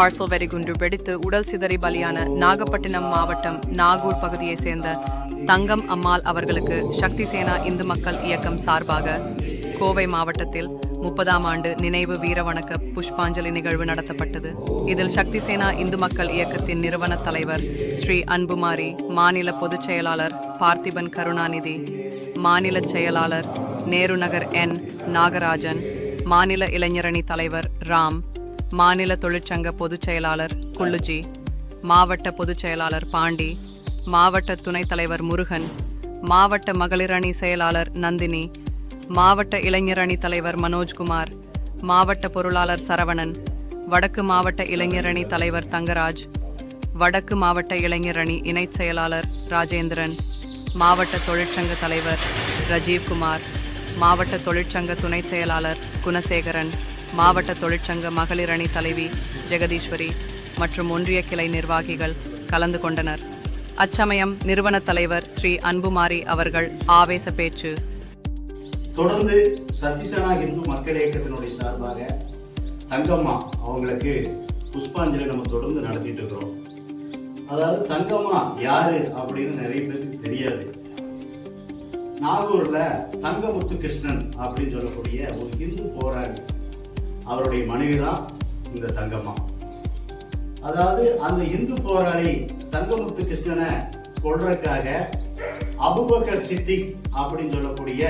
Parcel வெடிகுண்டு வெடித்து உடல் சிதறி பலியான நாகப்பட்டினம் மாவட்டம் நாகூர் பகுதியைச் சேர்ந்த தங்கம் அம்மாள் அவர்களுக்கு சக்தி சேனா இந்து மக்கள் இயக்கம் சார்பாக கோவை மாவட்டத்தில் முப்பதாம் ஆண்டு நினைவு வீரவணக்க புஷ்பாஞ்சலி நிகழ்வு நடத்தப்பட்டது. இதில் சக்தி சேனா இந்து மக்கள் இயக்கத்தின் நிறுவன தலைவர் ஸ்ரீ அன்புமாரி மாநில பொதுச் செயலாளர் பார்த்திபன் கருணாநிதி மாநில செயலாளர் நேரு நகர் என் நாகராஜன் மாநில இளைஞரணி தலைவர் ராம் மாநில தொழிற்சங்க பொதுச் செயலாளர் குள்ளுஜி மாவட்ட பொதுச் செயலாளர் பாண்டி மாவட்ட துணைத் தலைவர் முருகன் மாவட்ட மகளிரணி செயலாளர் நந்தினி மாவட்ட இளைஞரணி தலைவர் மனோஜ்குமார் மாவட்ட பொருளாளர் சரவணன் வடக்கு மாவட்ட இளைஞரணி தலைவர் தங்கராஜ் வடக்கு மாவட்ட இளைஞரணி இணைச் செயலாளர் ராஜேந்திரன் மாவட்ட தொழிற்சங்க தலைவர் ரஜீவ்குமார் மாவட்ட தொழிற்சங்க துணைச் செயலாளர் குணசேகரன் மாவட்ட தொழிற்சங்க மகளிர் அணி தலைவி ஜெகதீஸ்வரி மற்றும் ஒன்றிய கிளை நிர்வாகிகள் கலந்து கொண்டனர். அச்சமயம் நிறுவன தலைவர் ஸ்ரீ அன்புமாரி அவர்கள் ஆவேச பேச்சு. தொடர்ந்து சத்திசனா இந்து மக்கள் இயக்கத்தினுடைய சார்பாக தங்கம்மா அவங்களுக்கு புஷ்பாஞ்சலி நம்ம தொடர்ந்து நடத்திட்டு இருக்கிறோம். அதாவது தங்கம்மா யாரு அப்படின்னு நிறைய பேருக்கு தெரியாது. நாகூர்ல தங்கமுத்து கிருஷ்ணன் அப்படின்னு சொல்லக்கூடிய ஒரு இந்து போராளி அவருடைய மனைவி தான் இந்த தங்கம்மா. அதாவது அந்த இந்து போராளி தங்கமுத்து கிருஷ்ணனை கொள்றதுக்காக அபுபக்கர் சித்திக் அப்படின்னு சொல்லக்கூடிய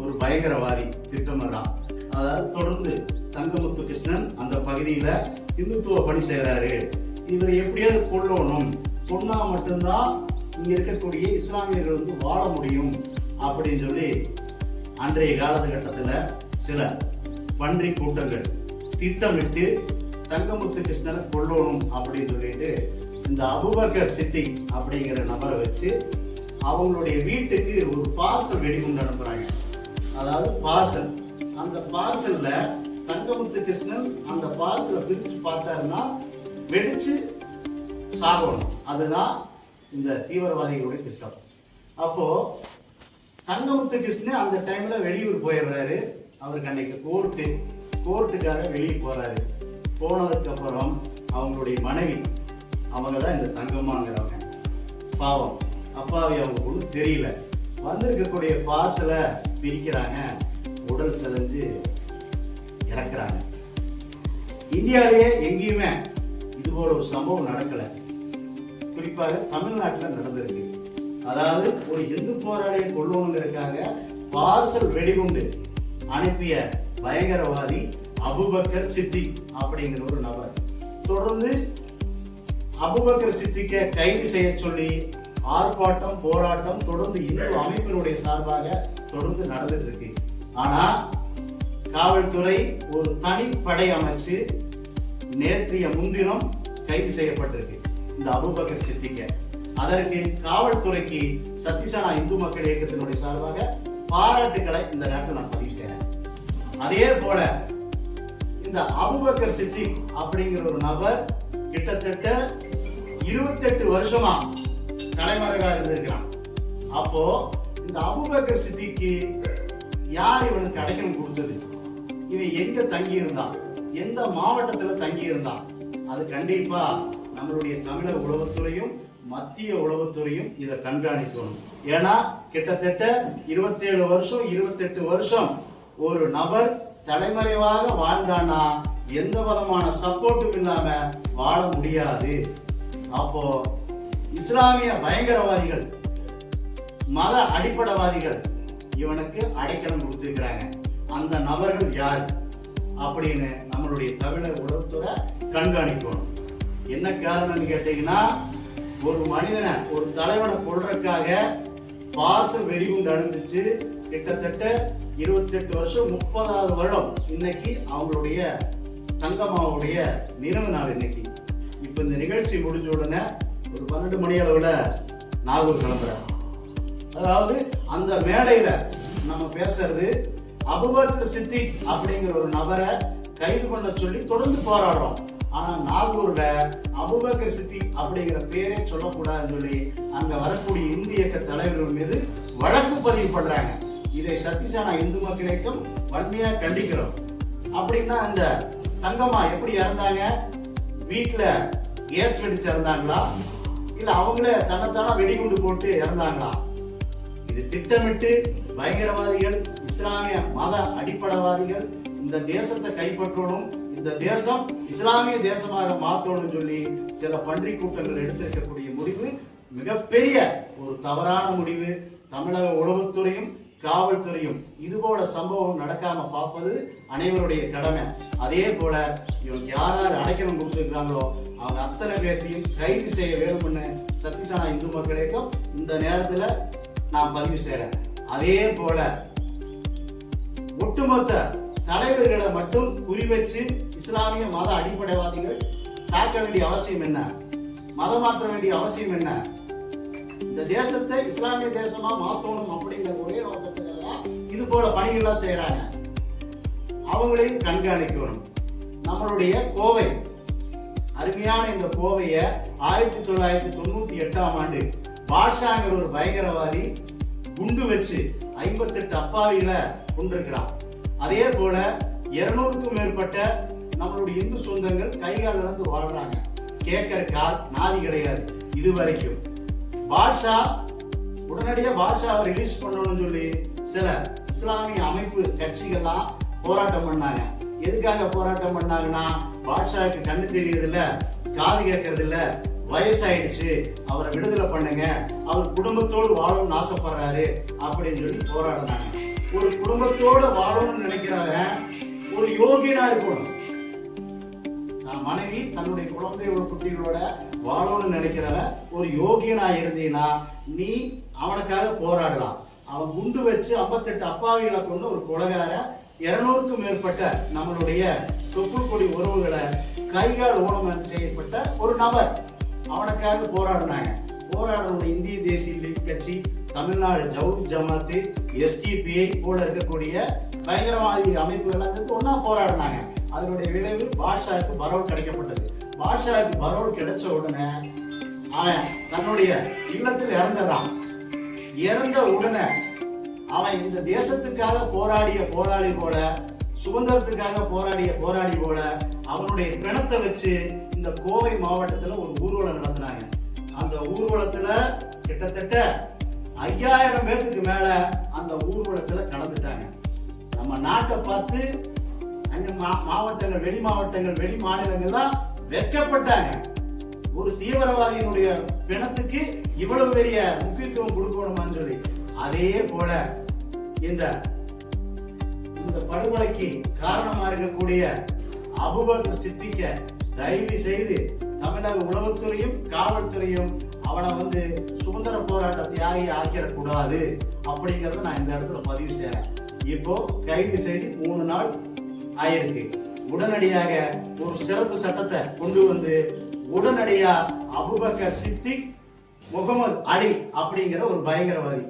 ஒரு பயங்கரவாதி திட்டமிடுறான். அதாவது தொடர்ந்து தங்கமுத்து கிருஷ்ணன் அந்த பகுதியில இந்துத்துவ பணி செய்கிறாரு இவரை எப்படியாவது கொள்ளணும் கொன்னா மட்டும்தான் இங்க இருக்கக்கூடிய இஸ்லாமியர்கள் வந்து வாழ முடியும் அப்படின்னு சொல்லி அன்றைய காலகட்டத்தில் சில பன்றி கூட்டங்கள். திட்டமிட்டு தங்கமுத்து கிருஷ்ணனை கொல்லணும் அப்படின்னு சொல்லிட்டு இந்த அபுபக்கர் சித்தி அப்படிங்கிற நபரை வச்சு அவங்களுடைய வீட்டுக்கு ஒரு பார்சல் வெடிகுண்டு அனுப்புறாங்க. அதாவது பார்சல். அந்த பார்சல்ல தங்கமுத்து கிருஷ்ணன் அந்த பார்சலை பிரித்து பார்த்தாருன்னா வெடிச்சு சாகணும். அதுதான் இந்த தீவிரவாதிகளுடைய திட்டம். அப்போ தங்கமுத்து கிருஷ்ணன் அந்த டைம்ல வெளியூர் போயிடுறாரு. அவருக்கு அன்னைக்கு கோர்ட்டு கோர்ட்டுக்காக வெளியே போறாரு. போனதுக்கப்புறம் அவங்களுடைய மனைவி அவங்க தான் இந்த தங்கம்மாங்கிறவங்க. பாவம். அப்பாவை அவங்க ஒன்றும் தெரியல. வந்திருக்கக்கூடிய பார்சலை பிரிக்கிறாங்க உடல் செதஞ்சு இறக்குறாங்க. இந்தியாவிலேயே எங்கேயுமே இது போல ஒரு சம்பவம் நடக்கலை. குறிப்பாக தமிழ்நாட்டில் நடந்திருக்கு. அதாவது ஒரு இந்து போராளியை கொள்ளணுங்கிறதுக்காக பார்சல் வெடிகுண்டு. அனுப்பிய பயங்கரவாதி அபுபக்கர் சித்திக் அப்படிங்கிற ஒரு நபர். தொடர்ந்து அபுபக்கர் சித்திக்க கைது செய்ய சொல்லி ஆர்ப்பாட்டம் போராட்டம் தொடர்ந்து இன்னொரு அமைப்பினுடைய சார்பாக தொடர்ந்து நடந்துட்டு இருக்கு ஆனா காவல்துறை ஒரு தனிப்படை அமைச்சு நேற்றைய முன்தினம் கைது செய்யப்பட்டிருக்கு இந்த அபுபக்கர் சித்திக்க. அதற்கு காவல்துறைக்கு சத்திசனா இந்து மக்கள் இயக்கத்தினுடைய சார்பாக பாராட்டுக்களை இந்த நேரத்தில் நான் பதிவு செய்யறேன் அதே போல இந்த அபுபக்கர் சித்திக் அப்படிங்கிற ஒரு நபர் கிட்டத்தட்ட இருபத்தெட்டு வருஷமா தலைமறைவா இருந்திருக்கிறான். அப்போ இந்த அபுபக்கர் சித்திக்கு யார் இவனுக்கு அடைக்கலம் கொடுத்தது? இவன் எங்க தங்கி இருந்தான் எந்த மாவட்டத்துல தங்கி இருந்தான் அது கண்டிப்பா நம்மளுடைய தமிழக உளவுத்துறையும் மத்திய உளவுத்துறையும் இதை கண்காணிக்கணும். ஏன்னா கிட்டத்தட்ட இருபத்தேழு வருஷம் இருபத்தெட்டு வருஷம் ஒரு நபர் தலைமறைவாக வாழ்ந்தானா எந்த விதமான சப்போர்ட்டும் இல்லாம வாழ முடியாது. அப்போ இஸ்லாமிய பயங்கரவாதிகள் மத அடிப்படைவாதிகள் இவனுக்கு அடைக்கலம் கொடுத்துருக்கிறாங்க. அந்த நபர்கள் யார்? அப்படின்னு நம்மளுடைய தமிழர் உளவுத்துறை கண்காணிக்கணும் என்ன காரணம்னு கேட்டீங்கன்னா ஒரு மனிதனை ஒரு தலைவனை கொள்றதுக்காக பார்சல் வெடிகுண்டு அனுப்பிச்சு கிட்டத்தட்ட இருபத்தெட்டு வருஷம் முப்பதாவது வருடம் இன்னைக்கு அவங்களுடைய தங்கம்மாவுடைய நினைவு நாள் இன்னைக்கு. இப்போ இந்த நிகழ்ச்சி முடிஞ்ச உடனே ஒரு பன்னெண்டு மணி அளவில் நாகூர் கிளம்புறேன் அதாவது அந்த மேடையில் நம்ம பேசுறது அபுபக்கர் சித்தி அப்படிங்கிற ஒரு நபரை கைது பண்ண சொல்லி தொடர்ந்து போராடுறோம். ஆனால் நாகூர்ல அபுபக்கர் சித்தி அப்படிங்கிற பேரே சொல்லக்கூடாதுன்னு சொல்லி அங்கே வரக்கூடிய இந்திய தலைவர்கள் மீது வழக்கு பதிவு பண்றாங்க. இதை சத்திசானா இந்து மக்களுக்கும் இயக்கம் வன்மையா கண்டிக்கிறோம். அப்படின்னா அந்த தங்கம்மா எப்படி இறந்தாங்க? வீட்டில் கேஸ் வெடிச்சு இறந்தாங்களா? இல்லை அவங்களே தன்னைத்தானா வெடிகுண்டு போட்டு இறந்தாங்களா? இது திட்டமிட்டு பயங்கரவாதிகள் இஸ்லாமிய மத அடிப்படைவாதிகள் இந்த தேசத்தை கைப்பற்றணும். இந்த தேசம் இஸ்லாமிய தேசமாக மாற்றணும்னு சொல்லி சில பன்றி கூட்டங்கள் எடுத்திருக்கக்கூடிய முடிவு மிகப்பெரிய ஒரு தவறான முடிவு. தமிழக உளவுத்துறையும் காவல்துறையும் இது போல சம்பவம் நடக்காம பார்ப்பது அனைவருடைய கடமை. அதே போல இவங்க யார் யார் அடைக்கலம் கொடுத்துருக்காங்களோ அவங்க அத்தனை பேர்த்தையும் கைது செய்ய வேணும்னு சக்திசானா இந்து மக்களுக்கும் இந்த நேரத்துல நான் பதிவு செய்கிறேன் அதே போல ஒட்டுமொத்த தலைவர்களை மட்டும் குறிவச்சு இஸ்லாமிய மத அடிப்படைவாதிகள் தாக்க வேண்டிய அவசியம் என்ன? மதம் மாற்ற வேண்டிய அவசியம் என்ன? இந்த தேசத்தை இஸ்லாமிய தேசமா மாத்தணும் அப்படிங்கிற ஒரே நோக்கத்துக்காக தான் இது போல பணிகள்லாம் செய்யறாங்க அவங்களையும் கண்காணிக்கணும். நம்மளுடைய கோவை அருமையான இந்த கோவையை ஆயிரத்தி தொள்ளாயிரத்தி தொண்ணூத்தி எட்டாம் ஆண்டு பாட்ஷாங்கிற ஒரு பயங்கரவாதி குண்டு வச்சு ஐம்பத்தெட்டு அப்பாவிகளை கொண்டிருக்கிறான் அதே போல இருநூறுக்கும் மேற்பட்ட நம்மளுடைய இந்து சொந்தங்கள் கைகால் இழந்து வாழ்றாங்க. கேட்கற கால் நாதி கிடையாது. இது வரைக்கும். பாட்ஷா உடனடியா பாட்ஷாவை ரிலீஸ் பண்ணணும்னு சொல்லி சில இஸ்லாமிய அமைப்பு கட்சிகள்லாம் போராட்டம் பண்ணாங்க. எதுக்காக போராட்டம் பண்ணாங்கன்னா பாட்ஷாவுக்கு கண்ணு தெரியுது காது கேட்கறது இல்ல வயசாயிடுச்சு அவரை விடுதலை பண்ணுங்க அவர் குடும்பத்தோடு வாழணும்னு ஆசைப்படுறாரு அப்படின்னு சொல்லி போராடினாங்க. ஒரு குடும்பத்தோட வாழணும்னு நினைக்கிறவன் ஒரு யோகியனா இருக்கணும். மனைவி தன்னுடைய குழந்தையோட குட்டிகளோட வாழணும்னு நினைக்கிறவ ஒரு யோகியனா இருந்தீன்னா நீ அவனுக்காக போராடலாம். அவன் குண்டு வச்சு ஐம்பத்தெட்டு அப்பாவிகளை கொண்டு ஒரு கொலகார இருநூறுக்கும் மேற்பட்ட நம்மளுடைய தொப்புள் கொடி உறவுகளை கைகால் ஊனம் செய்யப்பட்ட ஒரு நபர். அவனுக்காக போராடினாங்க. போராடின இந்திய தேசிய லீக் கட்சி தமிழ்நாடு ஜவுத் ஜமாத்து எஸ்டிபிஐ போல இருக்கக்கூடிய பயங்கரவாதி அமைப்புகள் ஒன்னா போராடினாங்க. அதனுடைய விளைவு பாட்ஷாவுக்கு பரோல் கிடைக்கப்பட்டது. பாட்ஷாவுக்கு பரோல் கிடைச்ச உடனே அவன் தன்னுடைய இல்லத்தில் இறந்துறான் இறந்த உடனே அவன் இந்த தேசத்துக்காக போராடிய போராளி போல சுதந்திரத்துக்காக போராடிய போராடி போல அவனுடைய பிணத்தை வச்சு இந்த கோவை மாவட்டத்தில் ஒரு ஊர்வலம் நடத்தினாங்க. அந்த ஊர்வலத்தில் கிட்டத்தட்ட ஐயாயிரம் பேர்த்துக்கு மேல அந்த ஊர்வலத்தில் கலந்துட்டாங்க நம்ம நாட்டை பார்த்து மாவட்டங்கள் வெளி மாவட்டங்கள் வெளி மாநிலங்கள்லாம் வெட்கப்பட்டாங்க. ஒரு தீவிரவாதியினுடைய பிணத்துக்கு இவ்வளவு பெரிய முக்கியத்துவம் கொடுக்கணுமான்னு சொல்லி. அதே போல இந்த இந்த படுகொலைக்கு காரணமா இருக்கக்கூடிய அபுபக்கர் சித்திக்க தயவு செய்து தமிழக உளவுத்துறையும் காவல்துறையும் அவனை வந்து சுதந்திர போராட்ட தியாகி ஆக்கிடக்கூடாது. அப்படிங்கறத நான் இந்த இடத்துல பதிவு செய்யறேன் இப்போ கைது செய்து மூணு நாள் ஆயிருக்கு. உடனடியாக ஒரு சிறப்பு சட்டத்தை கொண்டு வந்து உடனடியா அபுபக்கர் சித்திக் முகமது அலி அப்படிங்கிற ஒரு பயங்கரவாதி.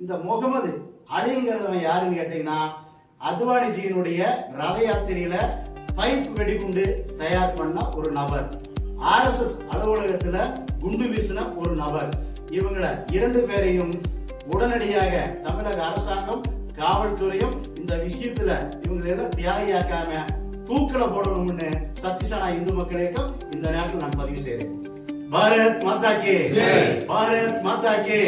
இந்த முகமது அலிங்கிறவன் யாருன்னு கேட்டீங்கன்னா அத்வானிஜியினுடைய ரத யாத்திரையில பைப் வெடிகுண்டு தயார் பண்ண ஒரு நபர். ஆர்எஸ்எஸ் அலுவலகத்துல குண்டு வீசின ஒரு நபர். இவங்களை இரண்டு பேரையும் உடனடியாக தமிழக அரசாங்கம் காவல்துறையும் இந்த விஷயத்துல இவங்களை எல்லாம் தியாகியாக்காம தூக்கில போடணும்னு சத்தியசானா இந்து மக்கள் இயக்கம் இந்த நேரத்தில் நான் பதிவு செய்கிறேன் பாரத் மாதா கே. பாரத் மாதா கே.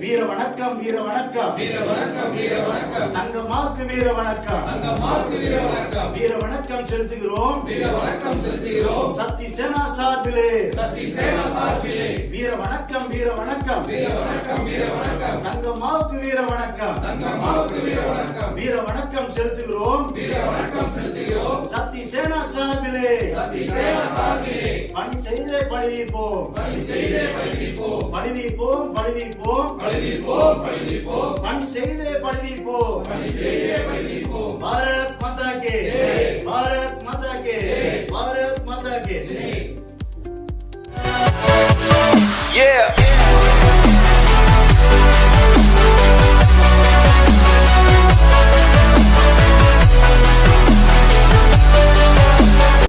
வீர வணக்கம் வீர வணக்கம் வீர வணக்கம் வீர வணக்கம் தங்கம்மாக்கு வீர வணக்கம் தங்கம்மாவுக்கு வீர வணக்கம் வீர வணக்கம் செலுத்துகிறோம். வீர வணக்கம் செலுத்துகிறோம். சக்தி சேனா சார்பிலே. சக்தி சேனா சார்பிலே. வீர வணக்கம் வீர வணக்கம் வீர வணக்கம் வீர வணக்கம் தங்கம்மாவுக்கு வீர வணக்கம் தங்கம்மாவுக்கு வீர வணக்கம் வீர வணக்கம் செலுத்துகிறோம். வீர வணக்கம் செலுத்துகிறோம். சக்தி சேனா சார்பிலே. சக்தி சேனா சார்பிலே. பணி செய்தே பழிவிப்போம் பணி செய்தே பழிவிப்போம் பழிவிப்போம் பழிவிப்போம் பழிவிப்போம் பழிவிப்போம் பணி செய்தே பழிவிப்போம் பணி செய்தே பழிவிப்போம் பாரத் மாதா கே பாரத் மாதா கே பாரத் மாதா கே Yeah.